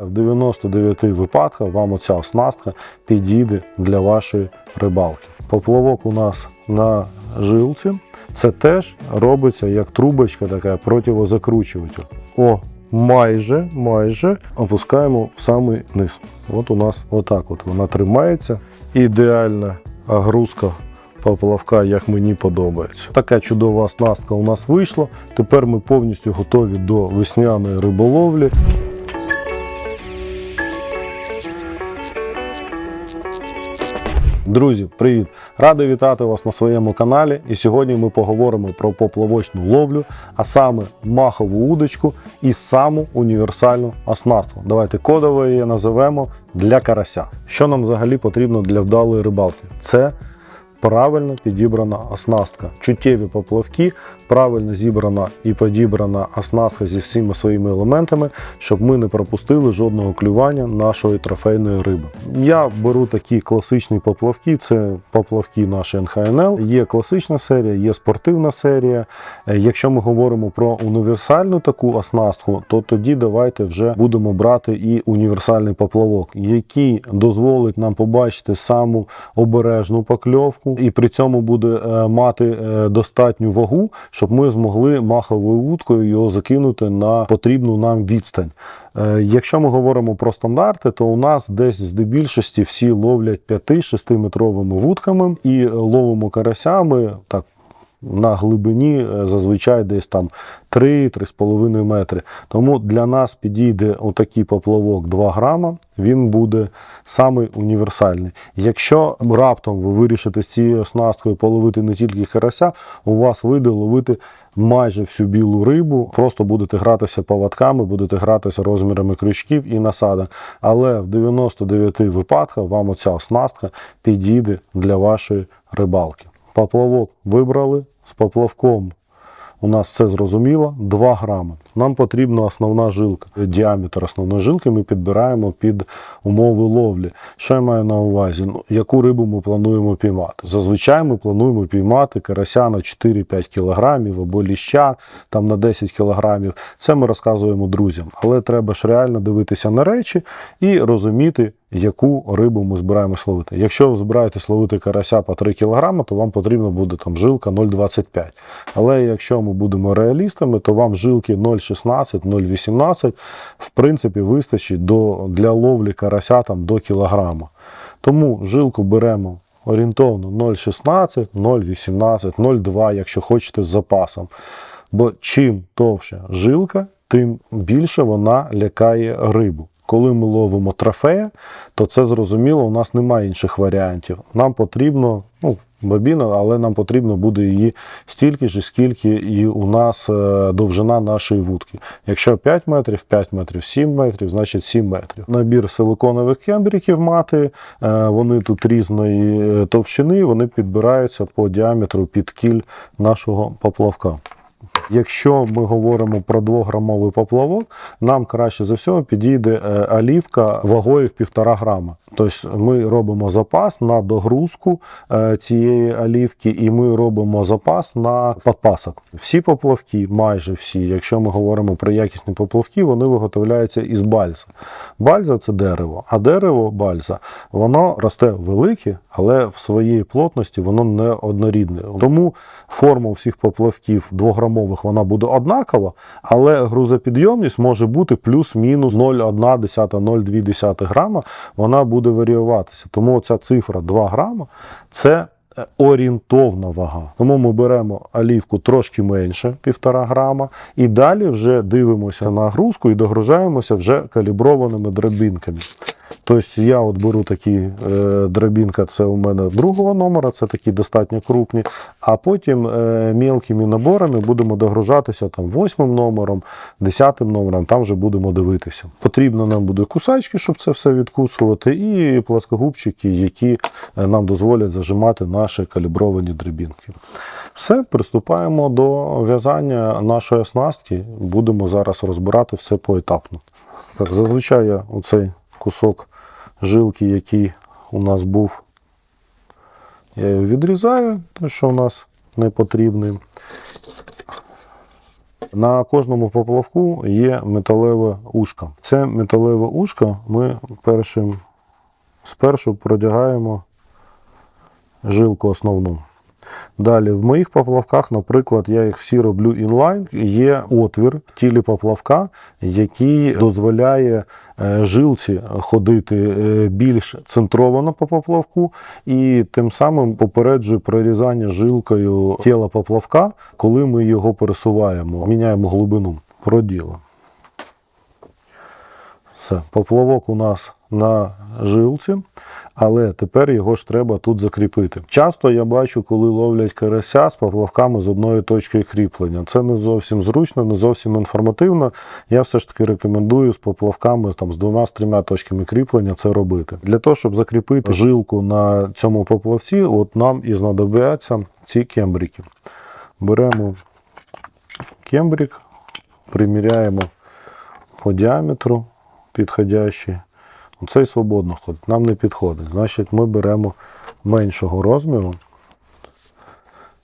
В 99 випадках вам оця оснастка підійде для вашої рибалки. Поплавок у нас на жилці. Це теж робиться як трубочка така противозакручуватель. О, майже, майже опускаємо в самий низ. От у нас отак от вона тримається. Ідеальна огрузка поплавка, як мені подобається. Така чудова оснастка у нас вийшла. Тепер ми повністю готові до весняної риболовлі. Друзі, привіт! Радий вітати вас на своєму каналі. І сьогодні ми поговоримо про поплавочну ловлю, а саме махову удочку і саму універсальну оснастку. Давайте кодово її називемо для карася. Що нам взагалі потрібно для вдалої рибалки? Це правильно підібрана оснастка. Чуттєві поплавки, правильно зібрана і підібрана оснастка зі всіма своїми елементами, щоб ми не пропустили жодного клювання нашої трофейної риби. Я беру такі класичні поплавки, це поплавки наші НХНЛ. Є класична серія, є спортивна серія. Е, Якщо ми говоримо про універсальну таку оснастку, то тоді давайте вже будемо брати і універсальний поплавок, який дозволить нам побачити саму обережну покльовку, і при цьому буде е, мати е, достатню вагу, щоб ми змогли маховою вудкою його закинути на потрібну нам відстань. Е, Якщо ми говоримо про стандарти, то у нас десь здебільшості всі ловлять 5-6 метровими вудками і ловимо карасями так. На глибині е, зазвичай десь там 3-3,5 метри. Тому для нас підійде отакий поплавок 2 грама, він буде самий універсальний. Якщо раптом ви вирішите з цією оснасткою половити не тільки карася, у вас вийде ловити майже всю білу рибу, просто будете гратися поводками, будете гратися розмірами крючків і насадок. Але в 99 випадках вам оця оснастка підійде для вашої рибалки. Поплавок вибрали з поплавком. У нас все зрозуміло, 2 грами. Нам потрібна основна жилка. Діаметр основної жилки ми підбираємо під умови ловлі. Що я маю на увазі? Ну, яку рибу ми плануємо піймати? Зазвичай ми плануємо піймати карася на 4-5 кілограмів або ліща там на 10 кілограмів. Це ми розказуємо друзям. Але треба ж реально дивитися на речі і розуміти, яку рибу ми збираємось ловити. Якщо ви збираєтесь ловити карася по 3 кг, то вам потрібно буде там жилка 0,25. Але якщо ми будемо реалістами, то вам жилки 0,16, 0,18 в принципі вистачить до, для ловлі карася там, до кілограма. Тому жилку беремо орієнтовно 0,16, 0,18, 0,2, якщо хочете з запасом. Бо чим товща жилка, тим більше вона лякає рибу. Коли ми ловимо трофея, то це зрозуміло, у нас немає інших варіантів. Нам потрібно, ну, бобіна, але нам потрібно буде її стільки ж, скільки і у нас е, довжина нашої вудки. Якщо 5 метрів, 5 метрів, 7 метрів, значить 7 метрів. Набір силиконових кембриків мати, е, вони тут різної е, товщини, вони підбираються по діаметру під кіль нашого поплавка. Якщо ми говоримо про 2-грамовий поплавок, нам краще за всього підійде е, олівка вагою в 1,5 грама. Тобто ми робимо запас на догрузку е, цієї олівки, і ми робимо запас на подпасок. Всі поплавки, майже всі, якщо ми говоримо про якісні поплавки, вони виготовляються із бальза. Бальза це дерево, а дерево бальза воно росте велике, але в своїй плотності воно не однорідне. Тому форма всіх поплавків 2-грамових вона буде однакова, але грузопідйомність може бути плюс-мінус 0,1-0,2 грама, вона буде варіюватися. Тому ця цифра 2 грама це е, орієнтовна вага. Тому ми беремо олівку трошки менше, 1,5 грама, і далі вже дивимося на нагрузку і догружаємося вже каліброваними дробінками. Тобто я от беру такі е, дробінка, це у мене другого номера, це такі достатньо крупні. А потім е, мілкими наборами будемо догружатися там восьмим номером, десятим номером, там вже будемо дивитися. Потрібно нам буде кусачки, щоб це все відкусувати, і пласкогубчики, які е, нам дозволять зажимати наші калібровані драбінки. Все, приступаємо до в'язання нашої оснастки. Будемо зараз розбирати все поетапно. Так, зазвичай я оцей кусок жилки, який у нас був, я його відрізаю, те, що у нас не потрібне. На кожному поплавку є металеве ушко. Це металеве ушко ми першим спершу продягаємо жилку основну. Далі, в моїх поплавках, наприклад, я їх всі роблю інлайн. Є отвір в тілі поплавка, який дозволяє е, жилці ходити е, більш центровано по поплавку, і тим самим попереджує прорізання жилкою тіла поплавка, коли ми його пересуваємо, міняємо глибину. Проділо. Все, поплавок у нас на жилці, але тепер його ж треба тут закріпити. Часто я бачу, коли ловлять карася з поплавками з одної точки кріплення. Це не зовсім зручно, не зовсім інформативно. Я все ж таки рекомендую з поплавками там, з двома з трьома точками кріплення це робити. Для того, щоб закріпити жилку на цьому поплавці, от нам і знадобляться ці кембрики. Беремо кембрик, приміряємо по діаметру підходящий. Цей свободно ходить, нам не підходить. Значить, ми беремо меншого розміру.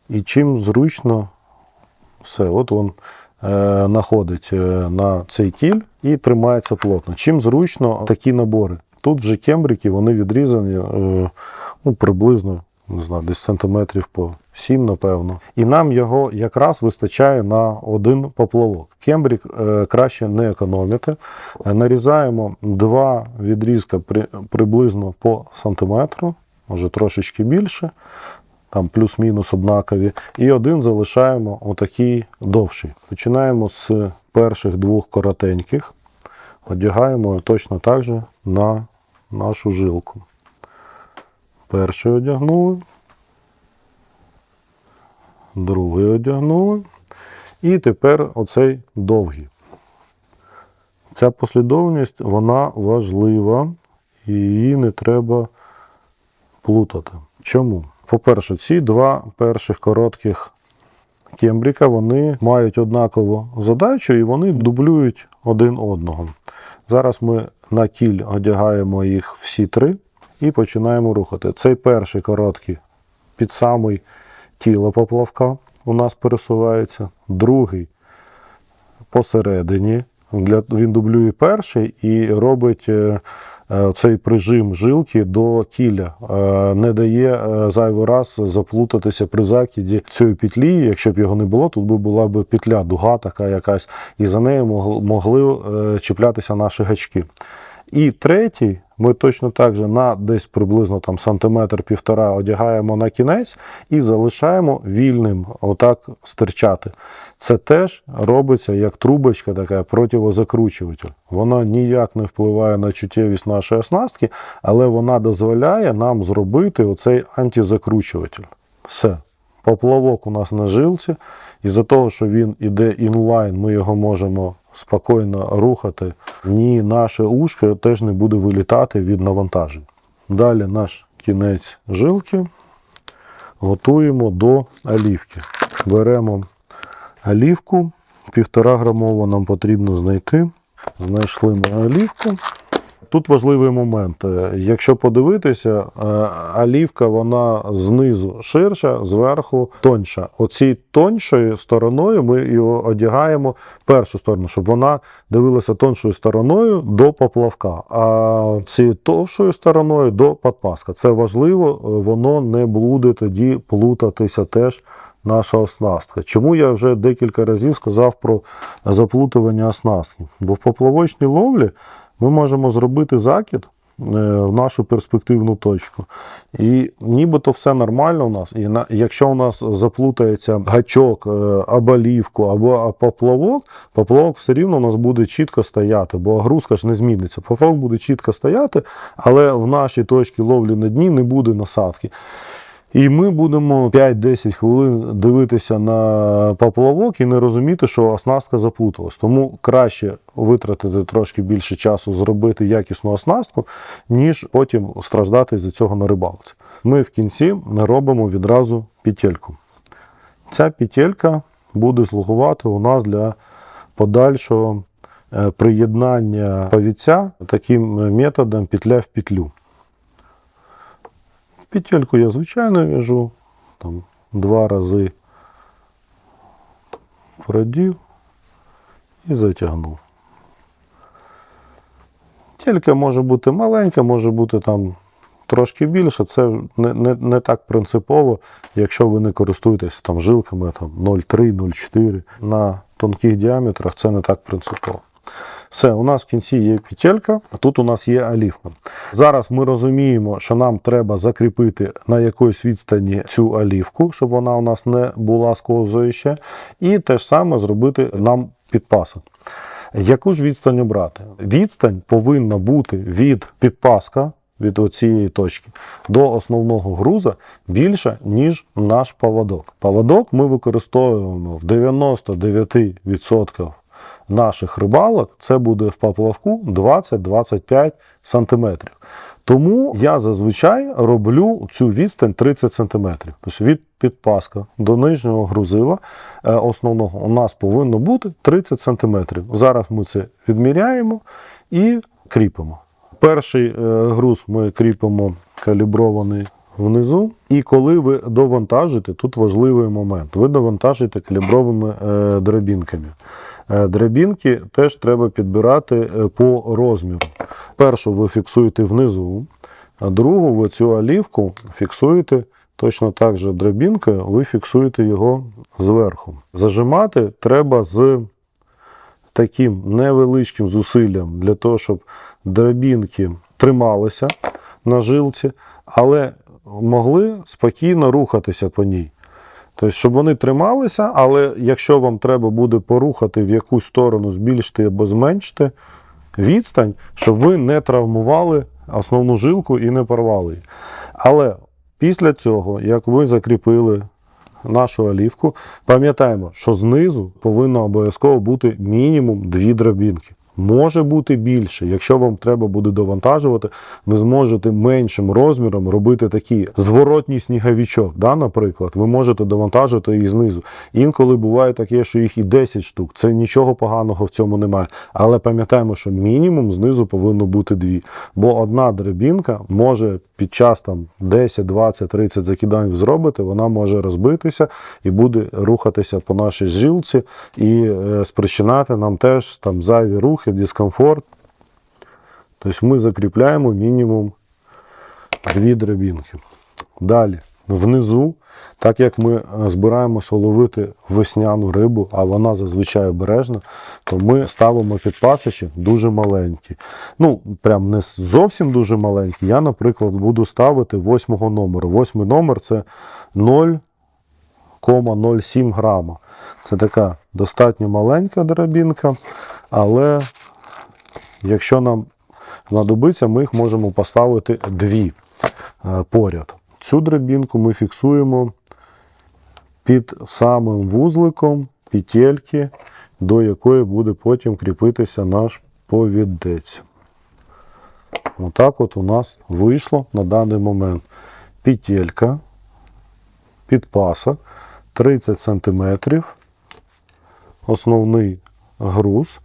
І чим зручно все, от він е, находить е, на цей кіль і тримається плотно. Чим зручно такі набори. Тут вже кембрики, вони відрізані е, ну, приблизно не знаю, десь сантиметрів по 7, напевно. І нам його якраз вистачає на один поплавок. Кембрик е, краще не економити. Е, Нарізаємо два відрізка при, приблизно по сантиметру, може трошечки більше, там плюс-мінус однакові. І один залишаємо отакий довший. Починаємо з перших двох коротеньких, одягаємо точно так же на нашу жилку. Перший одягнули, другий одягнули. І тепер оцей довгий. Ця послідовність вона важлива і її не треба плутати. Чому? По-перше, ці два перших коротких кембріка вони мають однакову задачу і вони дублюють один одного. Зараз ми на кіль одягаємо їх всі три і починаємо рухати. Цей перший короткий під самий тіло поплавка у нас пересувається, другий посередині. Він дублює перший і робить е, е, цей прижим жилки до кіля, е, не дає зайвий раз заплутатися при закиді цієї петлі. Якщо б його не було, тут би була б петля, дуга така якась, і за нею могли чіплятися наші гачки. І третій ми точно так же на десь приблизно там сантиметр-півтора одягаємо на кінець і залишаємо вільним отак стирчати. Це теж робиться як трубочка така противозакручуватель. Вона ніяк не впливає на чуттєвість нашої оснастки, але вона дозволяє нам зробити оцей антизакручуватель. Все. Поплавок у нас на жилці. Із-за того, що він іде інлайн, ми його можемо спокійно рухати. Ні, наше ушко теж не буде вилітати від навантажень. Далі наш кінець жилки готуємо до олівки. Беремо олівку, півтора грамову нам потрібно знайти. Знайшли ми олівку. Тут важливий момент. Е, Якщо подивитися, е, олівка вона знизу ширша, зверху тоньша. Оці тоншою стороною ми його одягаємо першу сторону, щоб вона дивилася тоншою стороною до поплавка, а цією товшою стороною до подпаска. Це важливо, е, воно не буде тоді плутатися теж наша оснастка. Чому я вже декілька разів сказав про заплутування оснастки? Бо в поплавочній ловлі ми можемо зробити закид е, в нашу перспективну точку. І нібито все нормально у нас. І на, якщо у нас заплутається гачок, е, або лівку, або поплавок, поплавок все рівно у нас буде чітко стояти, бо огрузка ж не зміниться. Поплавок буде чітко стояти, але в нашій точці ловлі на дні не буде насадки. І ми будемо 5-10 хвилин дивитися на поплавок і не розуміти, що оснастка заплуталась. Тому краще витратити трошки більше часу, зробити якісну оснастку, ніж потім страждати з цього на рибалці. Ми в кінці робимо відразу петельку. Ця петелька буде слугувати у нас для подальшого е, приєднання повіця таким методом петля в петлю. Петельку я звичайно в'яжу, там два рази продів і затягнув. Тільки може бути маленька, може бути там трошки більше. Це не, не, не так принципово, якщо ви не користуєтесь там жилками там 0,3, 0,4. На тонких діаметрах це не так принципово. Все, у нас в кінці є петелька, а тут у нас є олівка. Зараз ми розуміємо, що нам треба закріпити на якоїсь відстані цю олівку, щоб вона у нас не була сковзуюча. І те ж саме зробити нам підпасок. Яку ж відстань обрати? Відстань повинна бути від підпаска, від оцієї точки, до основного груза більша, ніж наш поводок. Поводок ми використовуємо в 99% наших рибалок. Це буде в поплавку 20-25 см. Тому я зазвичай роблю цю відстань 30 см. Тобто від підпаска до нижнього грузила е, основного у нас повинно бути 30 см. Зараз ми це відміряємо і кріпимо. Перший е, груз ми кріпимо калібрований внизу. І коли ви довантажите, тут важливий момент. Ви довантажите калібровими е, драбінками. Е, Драбінки теж треба підбирати е, по розміру. Першу ви фіксуєте внизу, а другу ви цю олівку фіксуєте точно так же драбінкою, ви фіксуєте його зверху. Зажимати треба з таким невеличким зусиллям для того, щоб драбінки трималися на жилці, але могли спокійно рухатися по ній. Тобто, щоб вони трималися, але якщо вам треба буде порухати в якусь сторону, збільшити або зменшити відстань, щоб ви не травмували основну жилку і не порвали її. Але після цього, як ви закріпили нашу олівку, пам'ятаємо, що знизу повинно обов'язково бути мінімум дві драбінки. Може бути більше. Якщо вам треба буде довантажувати, ви зможете меншим розміром робити такий зворотній сніговічок. да, наприклад, ви можете довантажити їх знизу. Інколи буває таке, що їх і 10 штук. Це нічого поганого в цьому немає. Але пам'ятаємо, що мінімум знизу повинно бути дві. Бо одна драбінка може під час там 10, 20, 30 закидань зробити, вона може розбитися і буде рухатися по нашій жилці і е, спричинати нам теж там зайві рухи, дискомфорт. Тобто ми закріпляємо мінімум дві драбінки. Далі, внизу, так як ми е, збираємося ловити весняну рибу, а вона зазвичай обережна, то ми ставимо підпасочі дуже маленькі. Ну, прям не зовсім дуже маленькі. Я, наприклад, буду ставити восьмого номеру. Восьмий номер це 0,07 грама. Це така достатньо маленька драбінка, але якщо нам знадобиться, ми їх можемо поставити дві е, поряд. Цю драбінку ми фіксуємо під самим вузликом петельки, до якої буде потім кріпитися наш повідець. Отак от у нас вийшло на даний момент петелька, підпасок 30 см, основний груз,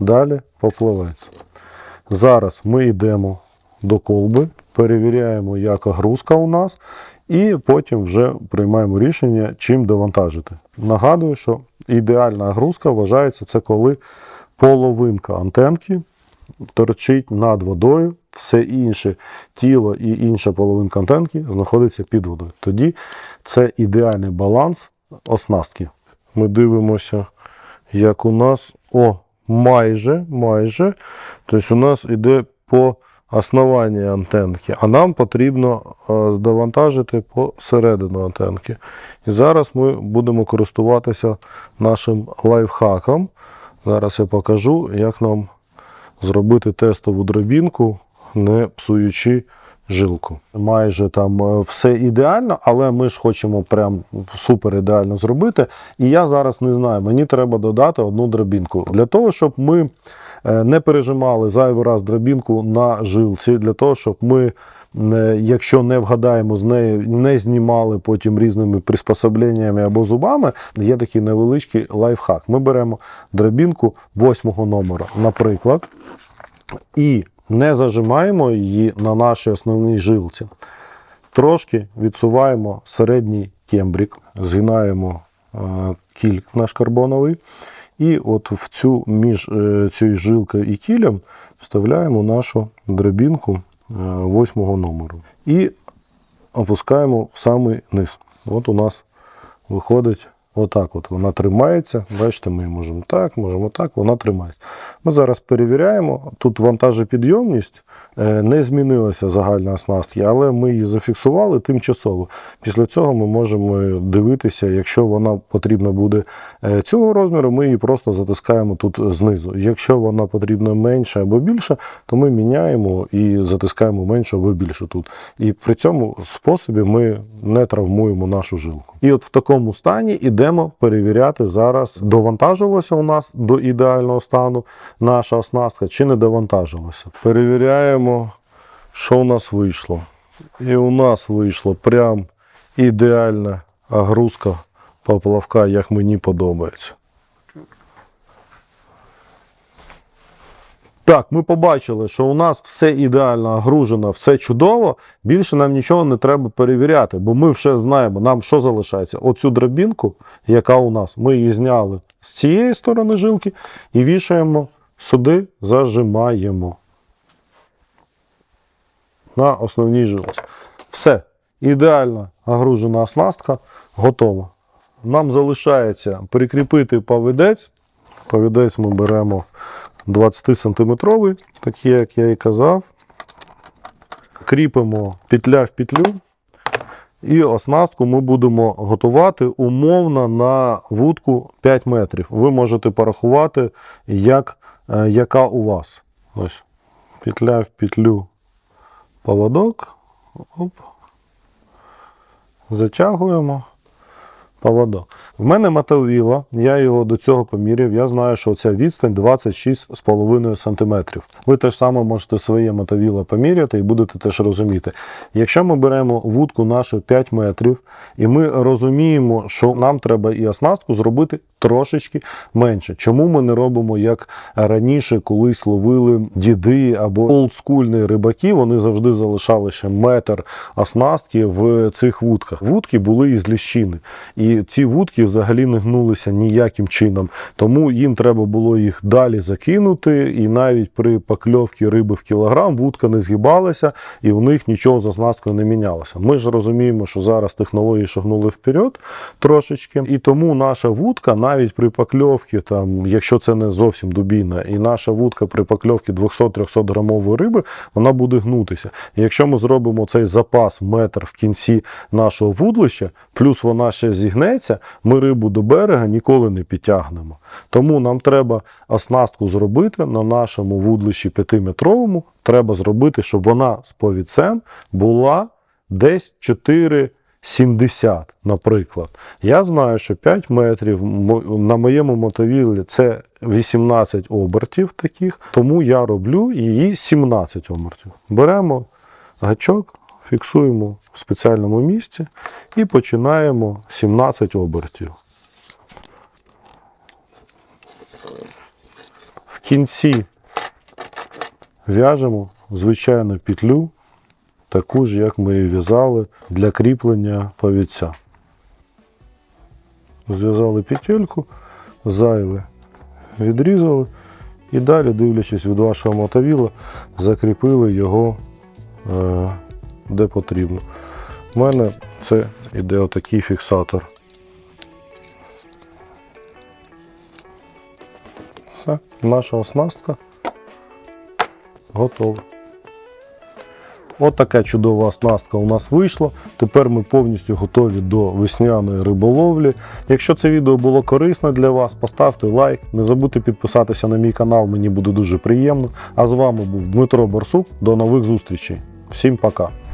далі поплавець. Зараз ми йдемо до колби, перевіряємо, яка грузка у нас, і потім вже приймаємо рішення, чим довантажити. Нагадую, що ідеальна грузка вважається це коли половинка антенки торчить над водою, все інше тіло і інша половинка антенки знаходиться під водою. Тоді це ідеальний баланс оснастки. Ми дивимося, як у нас. О, майже, майже. Тобто у нас йде по основанні антенки, а нам потрібно е, довантажити по середину антенки. І зараз ми будемо користуватися нашим лайфхаком. Зараз я покажу, як нам зробити тестову дробінку, не псуючи жилку. Майже там е, все ідеально, але ми ж хочемо прям супер ідеально зробити. І я зараз не знаю, мені треба додати одну дробінку. Для того, щоб ми не пережимали зайвий раз дробінку на жилці, для того, щоб ми. е, Якщо не вгадаємо з нею, не знімали потім різними приспособленнями або зубами, є такий невеличкий лайфхак. Ми беремо дробінку восьмого номера, наприклад, і не зажимаємо її на нашій основній жилці. Трошки відсуваємо середній кембрік, згинаємо е, кільк наш карбоновий І от в цю між е, цією жилкою і кілем вставляємо нашу дробінку е, восьмого номеру. І опускаємо в самий низ. От у нас виходить отак. От вона тримається. Бачите, ми можемо так, можемо так, вона тримається. Ми зараз перевіряємо. Тут вантажопідйомність не змінилася загальна оснастки, але ми її зафіксували тимчасово. Після цього ми можемо дивитися, якщо вона потрібна буде е, цього розміру, ми її просто затискаємо тут знизу. Якщо вона потрібна менше або більше, то ми міняємо і затискаємо менше або більше тут. І при цьому способі ми не травмуємо нашу жилку. І от в такому стані ідемо перевіряти зараз, довантажилося у нас до ідеального стану наша оснастка чи не довантажилося. Перевіряємо, що у нас вийшло. І у нас вийшло прям ідеальна огрузка поплавка, як мені подобається. Так, ми побачили, що у нас все ідеально огружено, все чудово. Більше нам нічого не треба перевіряти, бо ми вже знаємо, нам що залишається. Оцю дробінку, яка у нас, ми її зняли з цієї сторони жилки і вішаємо сюди, зажимаємо на основній жилці. Все, ідеально огружена оснастка готова. Нам залишається прикріпити повідець. Повідець ми беремо 20 сантиметровий, такий, як я і казав. Кріпимо петля в петлю. І оснастку ми будемо готувати умовно на вудку 5 метрів. Ви можете порахувати, як, е, яка у вас. Ось. Петля в петлю поводок. Оп. Затягуємо поводок. В мене мотовіло, я його до цього поміряв. Я знаю, що ця відстань 26,5 см. Ви теж саме можете своє мотовіло поміряти і будете теж розуміти. Якщо ми беремо вудку нашу 5 метрів, і ми розуміємо, що нам треба і оснастку зробити трошечки менше. Чому ми не робимо як раніше, колись ловили діди або олдскульні рибаки, вони завжди залишали ще метр оснастки в цих вудках. Вудки були із ліщини. І ці вудки взагалі не гнулися ніяким чином. Тому їм треба було їх далі закинути. І навіть при покльовці риби в кілограм вудка не згибалася, і у них нічого з оснасткою не мінялося. Ми ж розуміємо, що зараз технології шагнули вперед трошечки, і тому наша вудка навіть при покльовці, там, якщо це не зовсім дубійна, і наша вудка при покльовці 200-300 грамової риби, вона буде гнутися. І якщо ми зробимо цей запас метр в кінці нашого вудлища, плюс вона ще зігнеться, ми рибу до берега ніколи не підтягнемо. Тому нам треба оснастку зробити на нашому вудлищі 5-метровому. Треба зробити, щоб вона з повідцем була десь 4 70, наприклад. Я знаю, що 5 метрів на моєму мотовіллі це 18 обертів таких, тому я роблю її 17 обертів. Беремо гачок, фіксуємо в спеціальному місці і починаємо 17 обертів. В кінці в'яжемо звичайну петлю таку ж, як ми її в'язали для кріплення повідця. Зв'язали петельку, зайве відрізали і далі, дивлячись від вашого мотовіла, закріпили його е, де потрібно. У мене це іде отакий фіксатор. Все, наша оснастка готова. От чудова оснастка у нас вийшла. Тепер ми повністю готові до весняної риболовлі. Якщо це відео було корисно для вас, поставте лайк. Не забудьте підписатися на мій канал, мені буде дуже приємно. А з вами був Дмитро Борсук. До нових зустрічей. Всім пока!